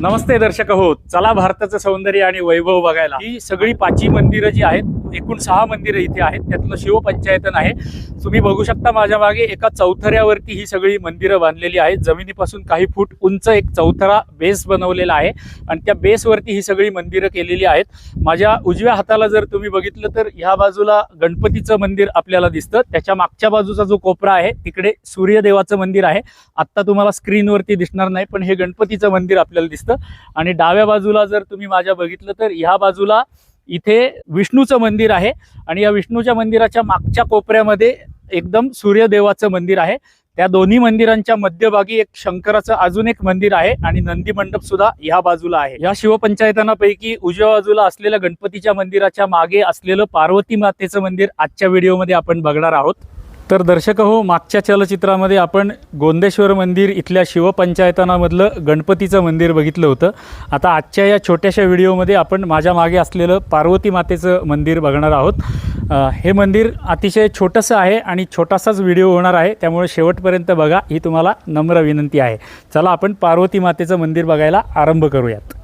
नमस्ते दर्शक हो चला भारताचं सौंदर्य आणि वैभव बघायला. ही सगळी पाची मंदिरं जी आहेत एकूण सहा मंदिरं इथे आहेत त्यातलं शिवपंचायतन आहे. तुम्ही बघू शकता माझ्या मागे एका चौथऱ्यावरती ही सगळी मंदिरं बांधलेली आहेत. जमिनीपासून काही फूट उंच एक चौथरा बेस बनवलेला आहे आणि त्या बेसवरती ही सगळी मंदिरं केलेली आहेत. माझ्या उजव्या हाताला जर तुम्ही बघितलं तर ह्या बाजूला गणपतीचं मंदिर आपल्याला दिसतं. त्याच्या मागच्या बाजूचा जो कोपरा आहे तिकडे सूर्यदेवाचं मंदिर आहे. आत्ता तुम्हाला स्क्रीनवरती दिसणार नाही पण हे गणपतीचं मंदिर आपल्याला दिसतं. आणि डाव्या बाजूला जर तुम्ही माझ्या बघितलं तर ह्या बाजूला इथे विष्णूचं मंदिर आहे आणि या विष्णूच्या मंदिराच्या मागच्या कोपऱ्यामध्ये एकदम सूर्यदेवाचं मंदिर आहे. त्या दोन्ही मंदिरांच्या मध्यभागी एक शंकराचं अजून एक मंदिर आहे आणि नंदी मंडप सुद्धा ह्या बाजूला आहे. या शिवपंचायतनापैकी उजव्या बाजूला असलेल्या गणपतीच्या मंदिराच्या मागे असलेलं पार्वती मातेचं मंदिर आजच्या व्हिडिओमध्ये आपण बघणार आहोत. तर दर्शक हो मागच्या चलचित्रामध्ये आपण गोंदेश्वर मंदिर इथल्या शिवपंचायतनामधलं गणपतीचं मंदिर बघितलं होतं. आता आजच्या या छोट्याशा व्हिडिओमध्ये आपण माझ्या मागे असलेलं पार्वती मातेचं मंदिर बघणार आहोत. हे मंदिर अतिशय छोटंसं आहे आणि छोटासाच व्हिडिओ होणार आहे त्यामुळे शेवटपर्यंत बघा ही तुम्हाला नम्र विनंती आहे. चला आपण पार्वती मातेचं मंदिर बघायला आरंभ करूयात.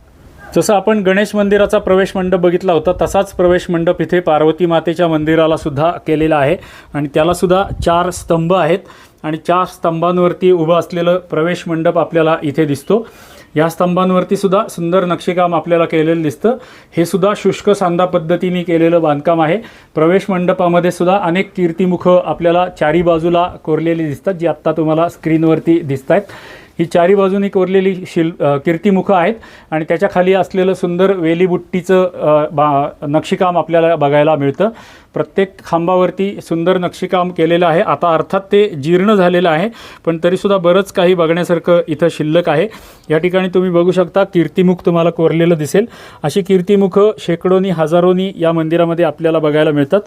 जसं आपण गणेश मंदिराचा प्रवेश मंडप बघितला होता तसाच प्रवेश मंडप इथे पार्वती मातेच्या मंदिराला सुद्धा केलेला आहे. आणि त्याला सुद्धा चार स्तंभ आहेत आणि चार स्तंभांवरती उभं असलेलं प्रवेश मंडप आपल्याला इथे दिसतो. या स्तंभांवरती सुद्धा सुंदर नक्षीकाम आपल्याला केलेलं दिसतं. हे सुद्धा शुष्क सांदा पद्धतीने केलेलं बांधकाम आहे. प्रवेश मंडपामध्ये सुद्धा अनेक कीर्तिमुखं आपल्याला चारी बाजूला कोरलेली दिसतात जी आत्ता तुम्हाला स्क्रीनवरती दिसत आहेत ही चारी बाजूनी कोरलेली शिल कीर्तिमुख कीर्तिमुखं आहेत आणि त्याच्याखाली असलेलं सुंदर वेलीबुट्टीचं बा नक्षीकाम आपल्याला बघायला मिळतं. प्रत्येक खांबावरती सुंदर नक्षीकाम केलेलं आहे. आता अर्थात ते जीर्ण झालेलं आहे पण तरीसुद्धा बरंच काही बघण्यासारखं इथं शिल्लक आहे. या ठिकाणी तुम्ही बघू शकता कीर्तिमुख तुम्हाला कोरलेलं दिसेल. अशी कीर्तिमुखं शेकडोनी हजारोनी या मंदिरामध्ये आपल्याला बघायला मिळतात.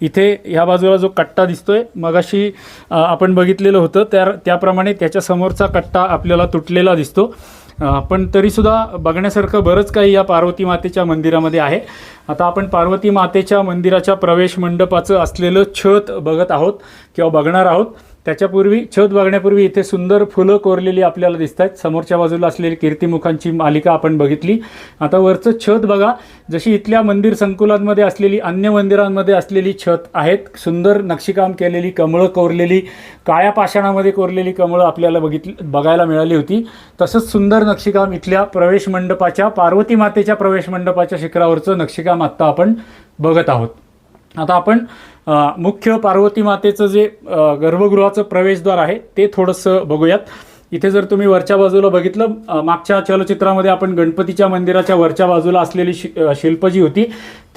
इथे ह्या बाजूला जो कट्टा दिसतोय मगाशी आपण बघितलेलं होतं त्या त्याप्रमाणे त्याच्यासमोरचा कट्टा आपल्याला तुटलेला दिसतो. पण तरीसुद्धा बघण्यासारखं बरंच काही या पार्वती मातेच्या मंदिरामध्ये आहे. आता आपण पार्वती मातेच्या मंदिराच्या प्रवेश मंडपाचं असलेलं छत बघत आहोत किंवा बघणार आहोत. त्याच्यापूर्वी छत बघण्यापूर्वी इथे सुंदर फुलं कोरलेली आपल्याला दिसत आहेत समोरच्या बाजूला असलेली कीर्तिमुखांची मालिका आपण बघितली. आता वरचं छत बघा. जशी इथल्या मंदिर संकुलांमध्ये असलेली अन्य मंदिरांमध्ये असलेली छत आहेत. सुंदर नक्षीकाम केलेली कमळं कोरलेली काळ्या पाषाणामध्ये कोरलेली कमळं आपल्याला बघितली बघायला मिळाली होती. तसंच सुंदर नक्षीकाम इथल्या प्रवेश मंडपाच्या पार्वती मातेच्या प्रवेश मंडपाच्या शिखरावरचं नक्षीकाम आत्ता आपण बघत आहोत. आता आपण मुख्य पार्वती मातेचं जे गर्भगृहाचं प्रवेशद्वार आहे ते थोडंसं बघूयात. इथे जर तुम्ही वरच्या बाजूला बघितलं मागच्या चलचित्रामध्ये आपण गणपतीच्या मंदिराच्या वरच्या बाजूला असलेली शि शिल्प जी होती.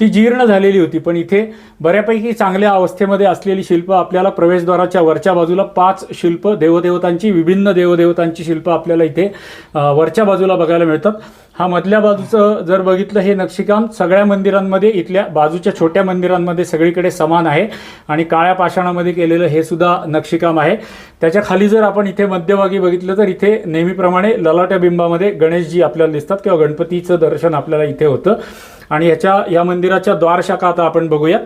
ती जीर्ण झालेली होती. पण इथे बऱ्यापैकी चांगल्या अवस्थेमध्ये असलेली शिल्प आपल्याला प्रवेशद्वाराच्या वरच्या बाजूला पाच शिल्प देवदेवतांची विभिन्न देवदेवतांची शिल्प आपल्याला इथे वरच्या बाजूला बघायला मिळतात. हा मधल्या बाजूचं जर बघितलं हे नक्षीकाम सगळ्या मंदिरांमध्ये इथल्या बाजूच्या छोट्या मंदिरांमध्ये सगळीकडे समान आहे. आणि काळ्या पाषाणामध्ये केलेलं हे सुद्धा नक्षीकाम आहे. त्याच्याखाली जर आपण इथे मध्यभागी बघितलं तर इथे नेहमीप्रमाणे ललाट्या बिंबामध्ये गणेशजी आपल्याला दिसतात किंवा गणपतीचं दर्शन आपल्याला इथे होतं. आणि ह्याच्या या मंदिराच्या द्वारशाखा आता आपण बघूयात.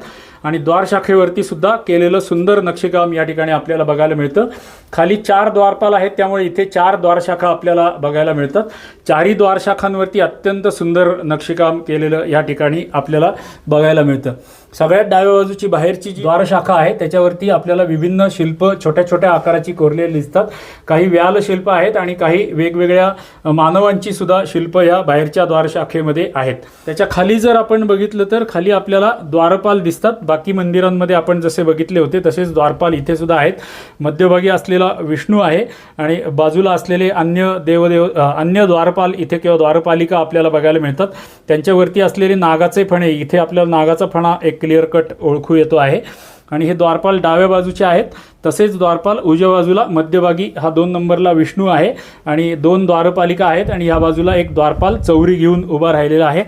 आणि द्वारशाखेवरती सुद्धा केलेलं सुंदर नक्षीकाम या ठिकाणी आपल्याला बघायला मिळतं. खाली चार द्वारपाल आहेत त्यामुळे इथे चार द्वारशाखा आपल्याला बघायला मिळतात. चारही द्वारशाखांवरती अत्यंत सुंदर नक्षीकाम केलेलं या ठिकाणी आपल्याला बघायला मिळतं. सगळ्यात डाव्या बाजूची बाहेरची जी द्वारशाखा आहे त्याच्यावरती आपल्याला विभिन्न शिल्प छोट्या छोट्या आकाराची कोरलेली दिसतात. काही व्याल शिल्प आहेत आणि काही वेगवेगळ्या मानवांची सुद्धा शिल्प या बाहेरच्या द्वारशाखेमध्ये आहेत. त्याच्याखाली जर आपण बघितलं तर खाली आपल्याला द्वारपाल दिसतात. बाकी मंदिरांमध्ये आपण जसे बघितले होते तसेच द्वारपाल इथे सुद्धा आहेत. मध्यभागी असलेला विष्णू आहे आणि बाजूला असलेले अन्य देवदेव अन्य द्वारपाल इथे किंवा द्वारपालिका आपल्याला बघायला मिळतात. त्यांच्यावरती असलेले नागाचे फणे इथे आपल्याला नागाचा फणा एक क्लिअर कट ओळखू येतो आहे. आणि हे द्वारपाल डाव्या बाजूचे आहेत. तसेच द्वारपाल उजव्या बाजूला मध्यभागी हा दोन नंबरला विष्णू आहे आणि दोन द्वारपालिका आहेत आणि या बाजूला एक द्वारपाल चौरी घेऊन उभा राहिलेला आहे.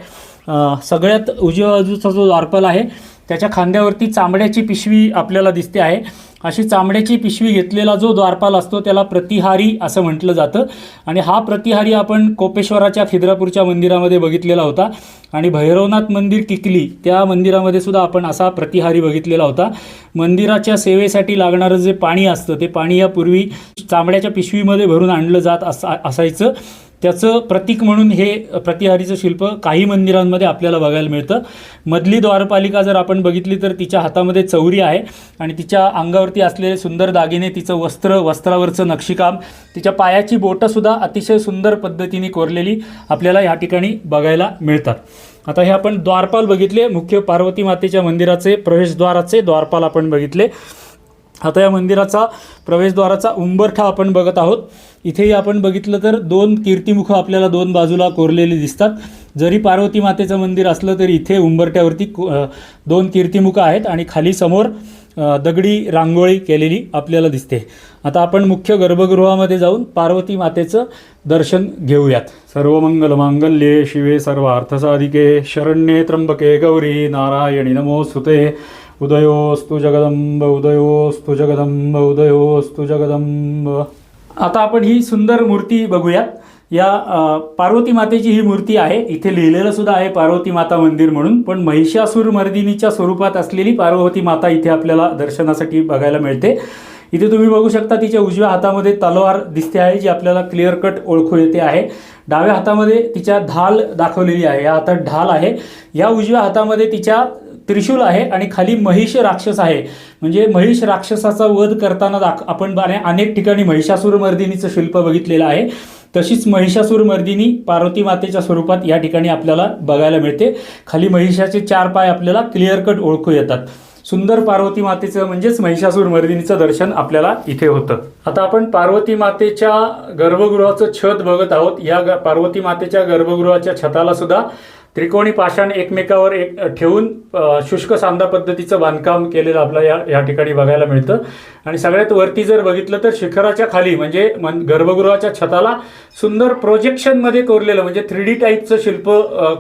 सगळ्यात उजव्या बाजूचा जो द्वारपाल आहे त्याच्या खांद्यावरती चांबड्याची पिशवी आपल्याला दिसते आहे. अशी चामड्याची पिशवी घेतलेला जो द्वारपाल असतो त्याला प्रतिहारी असं म्हटलं जातं. आणि हा प्रतिहारी आपण कोपेश्वराच्या खिद्रापूरच्या मंदिरामध्ये बघितलेला होता. आणि भैरवनाथ मंदिर टिकली त्या मंदिरामध्ये सुद्धा आपण असा प्रतिहारी बघितलेला होता. मंदिराच्या सेवेसाठी लागणारं जे पाणी असतं ते पाणी यापूर्वी चामड्याच्या पिशवीमध्ये भरून आणलं जात असा असायचं. त्याचं प्रतीक म्हणून हे प्रतिहारीचं शिल्प काही मंदिरांमध्ये आपल्याला बघायला मिळतं. मधली द्वारपालिका जर आपण बघितली तर तिच्या हातामध्ये चौरी आहे आणि तिच्या अंगावरती असलेले सुंदर दागिने तिचं वस्त्र वस्त्रावरचं नक्षीकाम तिच्या पायाची बोटंसुद्धा अतिशय सुंदर पद्धतीने कोरलेली आपल्याला ह्या ठिकाणी बघायला मिळतात. आता हे आपण द्वारपाल बघितले मुख्य पार्वती मातेच्या मंदिराचे प्रवेशद्वाराचे द्वारपाल आपण बघितले. आता या मंदिराचा प्रवेशद्वाराचा उंबरठा आपण बघत आहोत. इथेही आपण बघितलं तर दोन कीर्तिमुखं आपल्याला दोन बाजूला कोरलेली दिसतात. जरी पार्वती मातेचं मंदिर असलं तरी इथे उंबरट्यावरती दोन कीर्तिमुखं आहेत आणि खाली समोर दगडी रांगोळी केलेली आपल्याला दिसते. आता आपण मुख्य गर्भगृहामध्ये जाऊन पार्वती मातेचं दर्शन घेऊयात. सर्वमंगल मांगल्ये शिवे सर्व अर्थसाधिके शरण्ये त्र्यंबके गौरी नारायणी नमोस्तुते. उदयोस्तु जगदंब उदयोस्तु जगदंब उदयोस्तु जगदंब आता आपण ही सुंदर मूर्ती बघूयात. या पार्वती मातेची ही मूर्ती आहे. इथे लिहिलेलं सुद्धा आहे पार्वती माता मंदिर म्हणून. पण महिषासूर मर्दिनीच्या स्वरूपात असलेली पार्वती माता इथे आपल्याला दर्शनासाठी बघायला मिळते. इथे तुम्ही बघू शकता तिच्या उजव्या हातामध्ये तलवार दिसते आहे जी आपल्याला क्लिअर कट ओळखू येते आहे. डाव्या हातामध्ये तिच्या ढाल दाखवलेली आहे. या हातात ढाल आहे. या उजव्या हातामध्ये तिच्या त्रिशूल आहे आणि खाली महिष राक्षस आहे. म्हणजे महिष राक्षसाचा वध करताना दाख आपण अनेक ठिकाणी महिषासूर मर्दिनीचं शिल्प बघितलेलं आहे. तशीच महिषासूर मर्दिनी पार्वती मातेच्या स्वरूपात या ठिकाणी आपल्याला बघायला मिळते. खाली महिषाचे चार पाय आपल्याला क्लिअर कट ओळखू येतात. सुंदर पार्वती मातेचं म्हणजेच महिषासूर मर्दिनीचं दर्शन आपल्याला इथे होतं. आता आपण पार्वती मातेच्या गर्भगृहाचं छत बघत आहोत. या पार्वती मातेच्या गर्भगृहाच्या छताला सुद्धा त्रिकोणी पाषाण एकमेकावर एक ठेवून शुष्क सांदा पद्धतीचं बांधकाम केलेलं आपल्याला या या ठिकाणी बघायला मिळतं. आणि सगळ्यात वरती जर बघितलं तर शिखराच्या खाली म्हणजे मन गर्भगृहाच्या छताला सुंदर प्रोजेक्शनमध्ये कोरलेलं म्हणजे थ्री डी टाईपचं शिल्प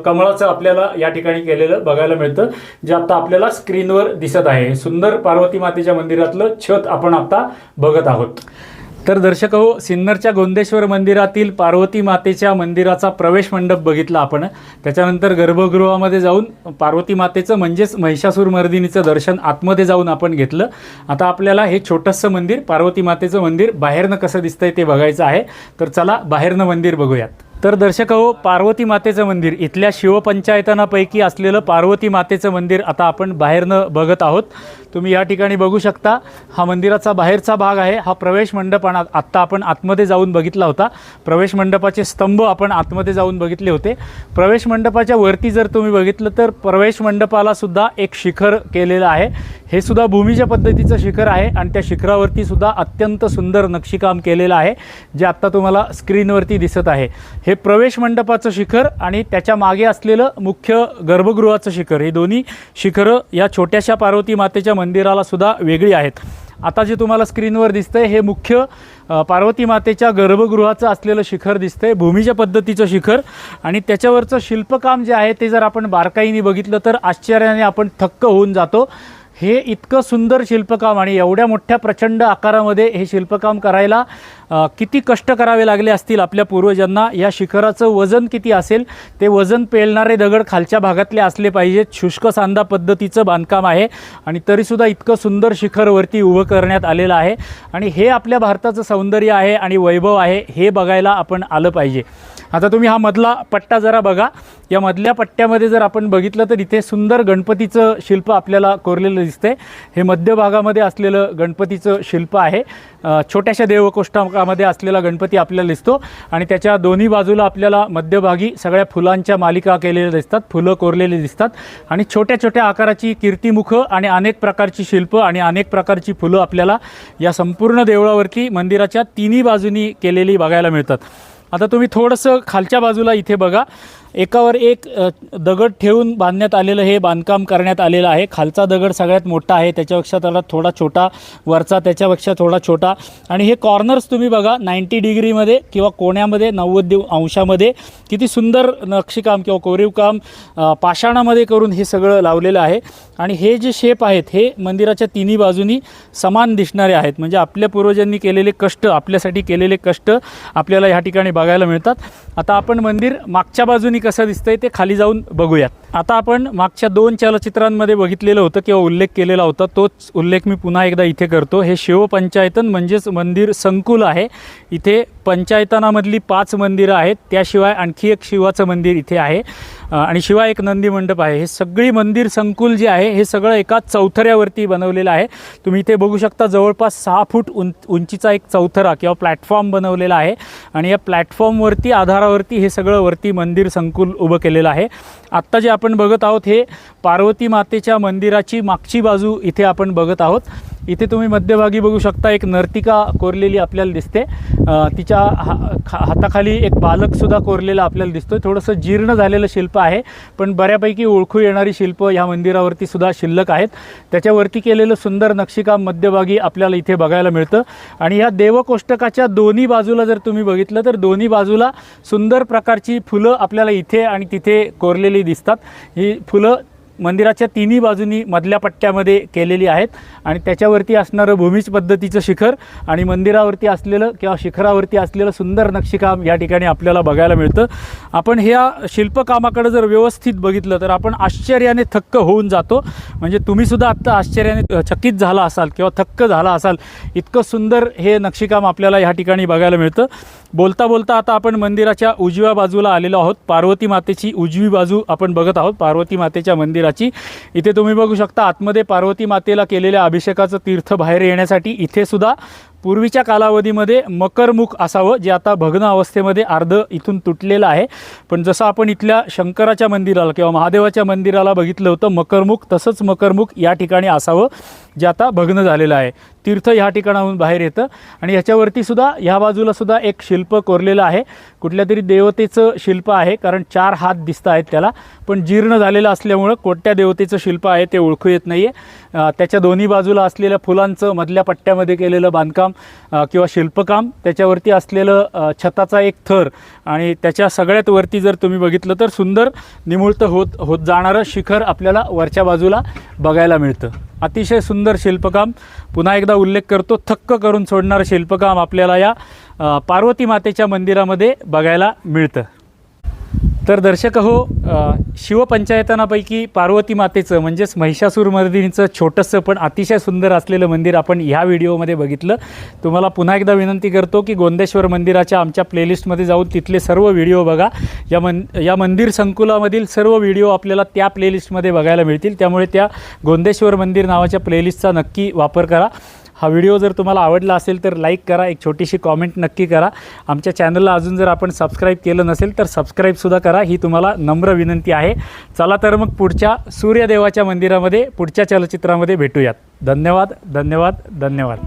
कमळाचं आपल्याला या ठिकाणी केलेलं बघायला मिळतं जे आता आपल्याला स्क्रीनवर दिसत आहे. सुंदर पार्वती मातेच्या मंदिरातलं छत आपण आता बघत आहोत. तर दर्शक हो सिन्नरच्या गोंदेश्वर मंदिरातील पार्वती मातेच्या मंदिराचा प्रवेश मंडप बघितला आपण. त्याच्यानंतर गर्भगृहामध्ये जाऊन पार्वती मातेचं म्हणजेच महिषासूर मर्दिनीचं दर्शन आतमध्ये जाऊन आपण घेतलं. आता आपल्याला हे छोटंसं मंदिर पार्वती मातेचं मंदिर बाहेरनं कसं दिसतंय ते बघायचं आहे. तर चला बाहेरनं मंदिर बघूयात. तर दर्शक हो पार्वती मातेचं मंदिर इथल्या शिवपंचायतनापैकी असलेलं पार्वती मातेचं मंदिर आता आपण बाहेरनं बघत आहोत. तुम्ही या ठिकाणी बघू शकता हा मंदिराचा बाहेरचा भाग आहे. हा प्रवेश मंडप आत्ता आपण आतमध्ये जाऊन बघितला होता. प्रवेश मंडपाचे स्तंभ आपण आतमध्ये जाऊन बघितले होते. प्रवेश मंडपाच्या वरती जर तुम्ही बघितलं तर प्रवेश मंडपाला सुद्धा एक शिखर केलेलं आहे. हे सुद्धा भूमीच्या पद्धतीचं शिखर आहे आणि त्या शिखरावरती सुद्धा अत्यंत सुंदर नक्षीकाम केलेलं आहे जे आत्ता तुम्हाला स्क्रीनवरती दिसत आहे. हे प्रवेश मंडपाचं शिखर आणि त्याच्यामागे असलेलं मुख्य गर्भगृहाचं शिखर हे दोन्ही शिखरं या छोट्याशा पार्वती मातेच्या मंदिराला सुद्धा वेगळी आहेत. आता जे तुम्हाला स्क्रीनवर दिसतंय हे मुख्य पार्वती मातेच्या गर्भगृहाचं असलेलं शिखर दिसतंय भूमीच्या पद्धतीचं शिखर. आणि त्याच्यावरचं शिल्पकाम जे आहे ते जर आपण बारकाईने बघितलं तर आश्चर्याने आपण थक्क होऊन जातो. हे इतकं सुंदर शिल्पकाम आणि एवढ्या मोठ्या प्रचंड आकारामध्ये हे शिल्पकाम करायला किती कष्ट करावे लागले असतील आपल्या पूर्वजांना? या शिखराचं वजन किती असेल? ते वजन पेलणारे दगड खालच्या भागातले असले पाहिजेत. शुष्क सांदा पद्धतीचं बांधकाम आहे आणि तरीसुद्धा इतकं सुंदर शिखरवरती उभं करण्यात आलेलं आहे. आणि हे आपल्या भारताचं सौंदर्य आहे आणि वैभव आहे हे बघायला आपण आलं पाहिजे. आता तुम्ही हा मधला पट्टा जरा बघा. या मधल्या पट्ट्यामध्ये जर आपण बघितलं तर इथे सुंदर गणपतीचं शिल्प आपल्याला कोरलेलं दिसतंय. हे मध्य भागामध्ये असलेलं गणपतीचं शिल्प आहे. छोट्याशा देवकोष्ठा देवकोष्ठामध्ये असलेला गणपती आपल्याला दिसतो आणि त्याच्या दोन्ही बाजूला आपल्याला मध्यभागी सगळ्या फुलांच्या मालिका केलेल्या दिसतात फुलं कोरलेली दिसतात आणि छोट्या छोट्या आकाराची कीर्तिमुखं आणि अनेक प्रकारची शिल्पं आणि अनेक प्रकारची फुलं आपल्याला या संपूर्ण देवळावरती मंदिराच्या तिन्ही बाजूनी केलेली बघायला मिळतात. आता तुम्ही थोडंसं खालच्या बाजूला इथे बघा. एकावर एक दगड ठेवून बांधण्यात आलेलं हे बांधकाम करण्यात आलेलं आहे. खालचा दगड सगळ्यात मोठा आहे. त्याच्यापेक्षा त्याला थोडा छोटा वरचा त्याच्यापेक्षा थोडा छोटा. आणि हे कॉर्नर्स तुम्ही बघा नाईंटी डिग्रीमध्ये किंवा कोण्यामध्ये नव्वद दिव अंशामध्ये किती सुंदर नक्षीकाम किंवा कोरीवकाम पाषाणामध्ये करून हे सगळं लावलेलं आहे. आणि हे जे शेप आहेत हे मंदिराच्या तिन्ही बाजूनी समान दिसणारे आहेत. म्हणजे आपल्या पूर्वजांनी केलेले कष्ट आपल्यासाठी केलेले कष्ट आपल्याला ह्या ठिकाणी बघायला मिळतात. आता आपण मंदिर मागच्या बाजूनी कसं दिसतंय ते खाली जाऊन बघूयात. आता आपण मागच्या दोन चलचित्रांमध्ये बघितलेलं होतं किंवा उल्लेख केलेला होता तोच उल्लेख मी पुन्हा एकदा इथे करतो. हे शिवपंचायतन म्हणजेच मंदिर संकुल आहे. इथे पंचायतनामधली पाच मंदिरं आहेत. त्याशिवाय आणखी एक शिवाचं मंदिर इथे आहे. आणि शिवाय एक नंदी मंडप आहे. हे सगळी मंदिर संकुल जे आहे हे सगळं एका चौथऱ्यावरती बनवलेलं आहे. तुम्ही इथे बघू शकता जवळपास सहा फूट उंच उंचीचा एक चौथरा किंवा प्लॅटफॉर्म बनवलेला आहे. आणि या प्लॅटफॉर्मवरती आधारावरती हे सगळं वरती मंदिर संकुल उभं केलेलं आहे. आत्ता जे आपण बघत आहोत हे पार्वती मातेच्या मंदिराची मागची बाजू इथे आपण बघत आहोत. इथे तुम्ही मध्यभागी बघू शकता एक नर्तिका कोरलेली आपल्याला दिसते. तिच्या हा खा हाताखाली एक बालकसुद्धा कोरलेला आपल्याला दिसतो थोडंसं जीर्ण झालेलं शिल्प आहे पण बऱ्यापैकी ओळखू येणारी शिल्प ह्या मंदिरावरती सुद्धा शिल्लक आहेत. त्याच्यावरती केलेलं सुंदर नक्षीकाम मध्यभागी आपल्याला इथे बघायला मिळतं. आणि ह्या देवकोष्टकाच्या दोन्ही बाजूला जर तुम्ही बघितलं तर दोन्ही बाजूला सुंदर प्रकारची फुलं आपल्याला इथे आणि तिथे कोरलेली दिसतात. ही फुलं मंदिराच्या तिन्ही बाजूनी मधल्या पट्ट्यामध्ये केलेली आहेत आणि त्याच्यावरती असणारं भूमीज पद्धतीचं शिखर आणि मंदिरावरती असलेलं किंवा शिखरावरती असलेलं सुंदर नक्षीकाम या ठिकाणी आपल्याला बघायला मिळतं. आपण ह्या शिल्पकामाकडे जर व्यवस्थित बघितलं तर आपण आश्चर्याने थक्क होऊन जातो. म्हणजे तुम्हीसुद्धा आत्ता आश्चर्याने चकित झाला असाल किंवा थक्क झाला असाल इतकं सुंदर हे नक्षीकाम आपल्याला ह्या ठिकाणी बघायला मिळतं. बोलता बोलता आता आपण मंदिराच्या उजव्या बाजूला आलेलो आहोत. पार्वती मातेची उजवी बाजू आपण बघत आहोत. पार्वती मातेच्या मंदिराची. इथे तुम्ही बघू शकता आतमध्ये पार्वती मातेला केलेल्या अभिषेकाचं तीर्थ बाहेर येण्यासाठी इथे सुद्धा पूर्वीच्या कालावधीमध्ये मकरमुख असावं जे आता भग्न अवस्थेमध्ये अर्ध इथून तुटलेलं आहे. पण जसं आपण इथल्या शंकराच्या मंदिराला किंवा महादेवाच्या मंदिराला बघितलं होतं मकरमुख तसंच मकरमुख या ठिकाणी असावं जे आता भग्न झालेलं आहे. तीर्थ ह्या ठिकाणाहून बाहेर येतं. आणि ह्याच्यावरती सुद्धा ह्या बाजूला सुद्धा एक शिल्प कोरलेलं आहे. कुठल्या तरी देवतेचं शिल्प आहे कारण चार हात दिसत आहेत त्याला. पण जीर्ण झालेलं असल्यामुळं कोणत्या देवतेचं शिल्प आहे ते ओळखू येत नाही आहे त्याच्या दोन्ही बाजूला असलेल्या फुलांचं मधल्या पट्ट्यामध्ये केलेलं बांधकाम किंवा शिल्पकाम त्याच्यावरती असलेलं छताचा एक थर आणि त्याच्या सगळ्यात वरती जर तुम्ही बघितलं तर सुंदर निमुळत होत होत जाणारं शिखर आपल्याला वरच्या बाजूला बघायला मिळतं. अतिशय सुंदर शिल्पकाम. पुन्हा एकदा उल्लेख करतो थक्क करून सोडणारं शिल्पकाम आपल्याला या पार्वती मातेच्या मंदिरामध्ये बघायला मिळतं. तर दर्शक हो अ, शिवपंचायतनापैकी पार्वती मातेचं म्हणजेच महिषासूरमर्दिनीचं छोटंसं पण अतिशय सुंदर असलेलं मंदिर आपण ह्या व्हिडिओमध्ये बघितलं. तुम्हाला पुन्हा एकदा विनंती करतो की गोंदेश्वर मंदिराच्या आमच्या प्लेलिस्टमध्ये जाऊन तिथले सर्व व्हिडिओ बघा. या मन या मंदिर संकुलामधील सर्व व्हिडिओ आपल्याला त्या प्लेलिस्टमध्ये बघायला मिळतील. त्यामुळे त्या गोंदेश्वर मंदिर नावाच्या प्लेलिस्टचा नक्की वापर करा. हा व्हिडिओ जर तुम्हाला आवडला असेल तर लाईक करा एक छोटीशी कॉमेंट नक्की करा. आमच्या चॅनलला अजून जर आपण सबस्क्राईब केलं नसेल तर सबस्क्राईबसुद्धा करा. ही तुम्हाला नम्र विनंती आहे. चला तर मग पुढच्या सूर्यदेवाच्या मंदिरामध्ये पुढच्या चलचित्रामध्ये भेटूयात. धन्यवाद धन्यवाद धन्यवाद.